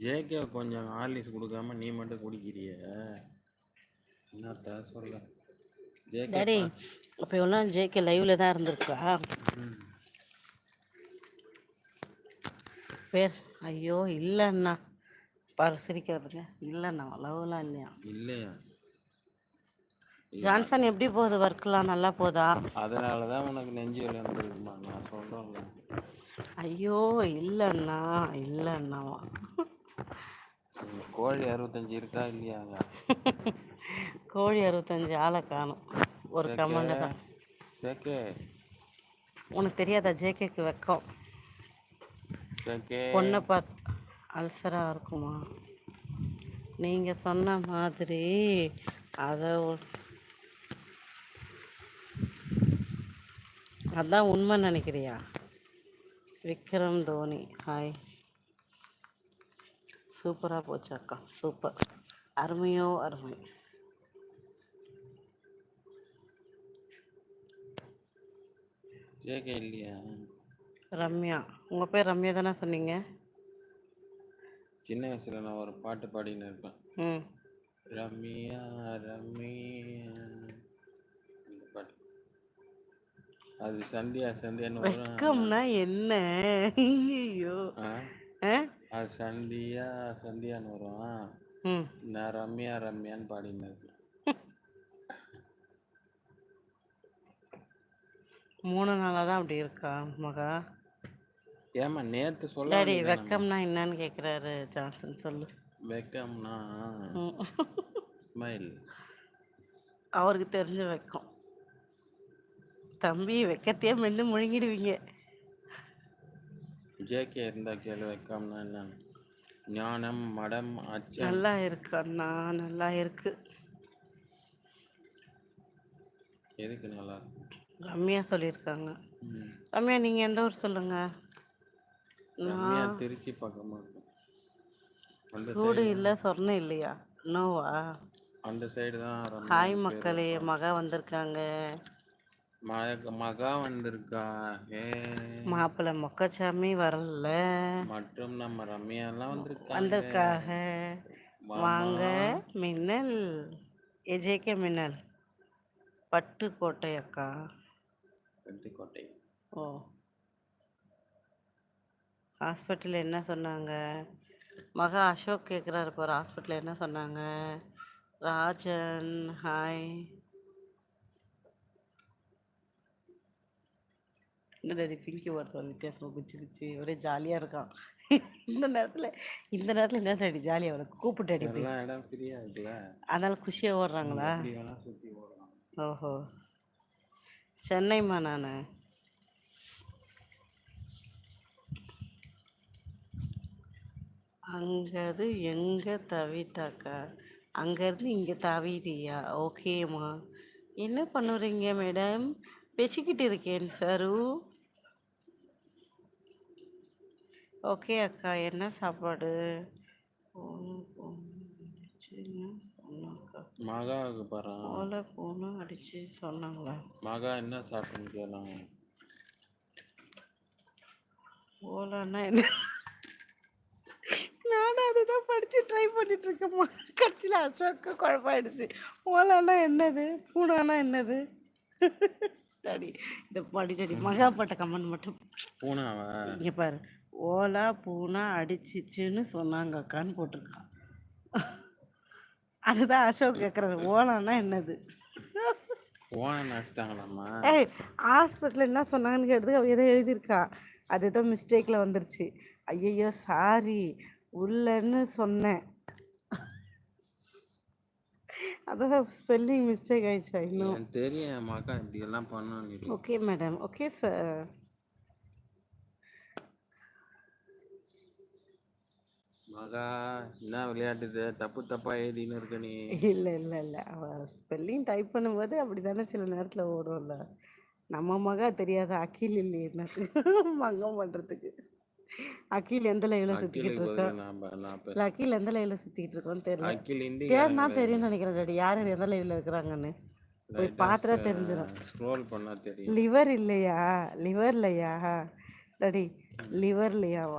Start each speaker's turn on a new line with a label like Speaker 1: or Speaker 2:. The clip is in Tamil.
Speaker 1: ஜேகே கொஞ்சம் ஹார்லிக்ஸ் கொடுக்காம நீ மட்டும் குடிக்கிறிய. என்னத்த சொல்ல
Speaker 2: டாடி அப்போ எவ்வளோ நாள் ஜேகே லைவ்ல தான் இருந்திருக்கா? பேர் ஐயோ இல்லைண்ணா பாரு சிரிக்கிறதுங்க இல்லைண்ணா லவ்லாம் இல்லையா?
Speaker 1: இல்லையா?
Speaker 2: ஜான்சன் எப்படி போகுது ஒர்க்லாம் நல்லா போதா?
Speaker 1: அதனால தான் உனக்கு நெஞ்சு வலி நான் சொல்கிறேன்ல
Speaker 2: ஐயோ இல்லைண்ணா இல்லைண்ணா
Speaker 1: கோழி அறுபத்தஞ்சு இருக்கா இல்லையாங்க
Speaker 2: கோழி அறுபத்தஞ்சு ஆளை காணும். ஒரு கமெண்ட் தான். உனக்கு தெரியாதா? ஜேகேக்கு வெக்கம். பொண்ணை பார்த்து அல்சராக இருக்குமா? நீங்கள் சொன்ன மாதிரி அதை அதான் உண்மை நினைக்கிறியா? விக்ரம் தோனி. ஹாய். சூப்பராக போச்சு அக்கா. சூப்பர். அருமையோ அருமை.
Speaker 1: ஜேகே இல்லையா?
Speaker 2: ரம்யா. உங்கள் பேர் ரம்யா தானே சொன்னீங்க?
Speaker 1: சின்ன வயசுல நான் ஒரு பாட்டு பாடின்னு இருப்பேன்.
Speaker 2: ம்.
Speaker 1: ரம்யா ரம்யா. இந்த பாட்டு. அது சந்தியா சந்தியான்னு
Speaker 2: வெக்கம்னா என்ன? ஐயோ
Speaker 1: அது சந்தியா சந்தியான்னு வரும்.
Speaker 2: ம்.
Speaker 1: நான் ரம்யா ரம்யான்னு பாடின்னு இருப்பேன்
Speaker 2: மூணு நாளாக தான் அப்படி இருக்கா மகா?
Speaker 1: ஏமா நேத்து சொல்ல
Speaker 2: டாடி? வெக்கம்னா என்னன்னு கேட்குறாரு ஜான்சன் சொல்லு.
Speaker 1: வெக்கம்னா. ஸ்மைல்.
Speaker 2: அவருக்கு தெரிஞ்ச வெக்கம். தம்பி வெக்கத்தையே மென்று முழுங்கிடுவீங்க.
Speaker 1: ஜேகே இருந்தா கேளு வெக்கம்னா என்னன்னு. ஞானம் மடம் அச்சம்.
Speaker 2: நல்லா இருக்கு அண்ணா நல்லா இருக்கு.
Speaker 1: எதுக்கு நல்லா இருக்கும்?
Speaker 2: ரம்யா சொல்லியிருக்காங்க.
Speaker 1: ம்.
Speaker 2: ரம்யா நீங்கள் எந்த ஊர் சொல்லுங்க?
Speaker 1: ரம்யா திருச்சி பக்கமா இருக்கும் அந்த
Speaker 2: சூடு இல்லை சொர்ணம் இல்லையா? நோவா?
Speaker 1: அந்த சைடு தான் ரம்யா
Speaker 2: ஹாய் மக்களே மகா வந்திருக்காங்க.
Speaker 1: மக மகா வந்திருக்கா ஏ
Speaker 2: மாப்பிள்ளை மொக்கச்சாமி வரல.
Speaker 1: மற்றும் நம்ம ரம்யா எல்லாம் வந்திருக்காங்க.
Speaker 2: வந்திருக்காக. வாங்க மின்னல். எஜேகே மின்னல். பட்டுக்கோட்டை அக்கா.
Speaker 1: பட்டுக்கோட்டை.
Speaker 2: ஓ. ஹாஸ்பிட்டலில் என்ன சொன்னாங்க? மகா அசோக் கேட்குறாரு பாரு ஹாஸ்பிட்டலில் என்ன சொன்னாங்க? ராஜன் ஹாய். என்ன டாடி பிங்கி ஒருத்தர் வித்தியாசமாக குச்சி குச்சி ஒரே ஜாலியாக இருக்கான். இந்த நேரத்தில் இந்த நேரத்தில் என்ன டாடி ஜாலியாக வரும் கூப்பிட்டு
Speaker 1: எல்லா இடம் ஃப்ரீயா இருக்குல்ல?
Speaker 2: அதனால குஷியாக ஓடுறாங்களா? ஓஹோ. சென்னைம்மா நான். அங்கது எங்கே தவிட்டாக்கா? அங்கேருந்து இங்கே தவிதியா ஓகேம்மா. என்ன பண்ணுறீங்க மேடம்? பேசிக்கிட்டு இருக்கேன் சரு. ஓகே அக்கா. என்ன சாப்பாடு?
Speaker 1: மகாவுக்கு பாரு
Speaker 2: ஓலை பூனை அடிச்சு சொன்னாங்களா?
Speaker 1: மகா என்ன சாப்பிட்டுன்னு கேளாம்
Speaker 2: ஓலைன்னா என்ன? நானும் அதுதான் படித்து ட்ரை பண்ணிட்டு இருக்கேம்மா கடைசியில் அசோக்கு குழப்பாயிடுச்சு. ஓலானா என்னது? பூனானா என்னது? டாடி இந்த படி டாடி மகாப்பட்ட கமெண்ட் மட்டும்
Speaker 1: பூனாவா
Speaker 2: இங்கே பாரு. ஓலா பூனா அடிச்சிச்சுன்னு சொன்னாங்க அக்கான்னு போட்டிருக்கான். அதுதான் அசோக் கேட்குறாரு ஓலானா என்னது? ஏய் ஹாஸ்பிட்டலில் என்ன சொன்னாங்கன்னு கேட்டதுக்கு அவ ஏதோ எழுதியிருக்கா. அது ஏதோ மிஸ்டேக்கில் வந்துருச்சு. ஐயையோ சாரி உள்ளன்னு சொன்னேன். அதான் ஸ்பெல்லிங் மிஸ்டேக் ஆயிடுச்சா இன்னும்
Speaker 1: தெரியும் மகா இப்படி எல்லாம் பண்ணுவாங்க
Speaker 2: ஓகே மேடம் ஓகே சார்
Speaker 1: மகா என்ன விளையாட்டுது தப்பு தப்பா எழுதின்னு இருக்க நீ.
Speaker 2: இல்லை இல்லை இல்லை. அவள் ஸ்பெல்லிங் டைப் பண்ணும்போது அப்படி தானே சில நேரத்தில் ஓடும்ல. நம்ம மகா தெரியாத அகில் இல்லையே என்னது? மங்கம் பண்ணுறதுக்கு அகில் எந்த லைவில்
Speaker 1: அகிலுக்கு
Speaker 2: இருக்கோம் அகில் எந்த லைவில் சுற்றிக்கிட்டு இருக்கோன்னு தெரியல. தேடினா தெரியும்னு நினைக்கிறேன் டாடி யார் எந்த லைவில் இருக்கிறாங்கன்னு? போய் பார்த்தா தெரிஞ்சிடும்
Speaker 1: ஸ்க்ரோல் பண்ணா தெரியும்.
Speaker 2: லிவர் இல்லையா? லிவர் இல்லையா? Daddy liver இல்லையாவா?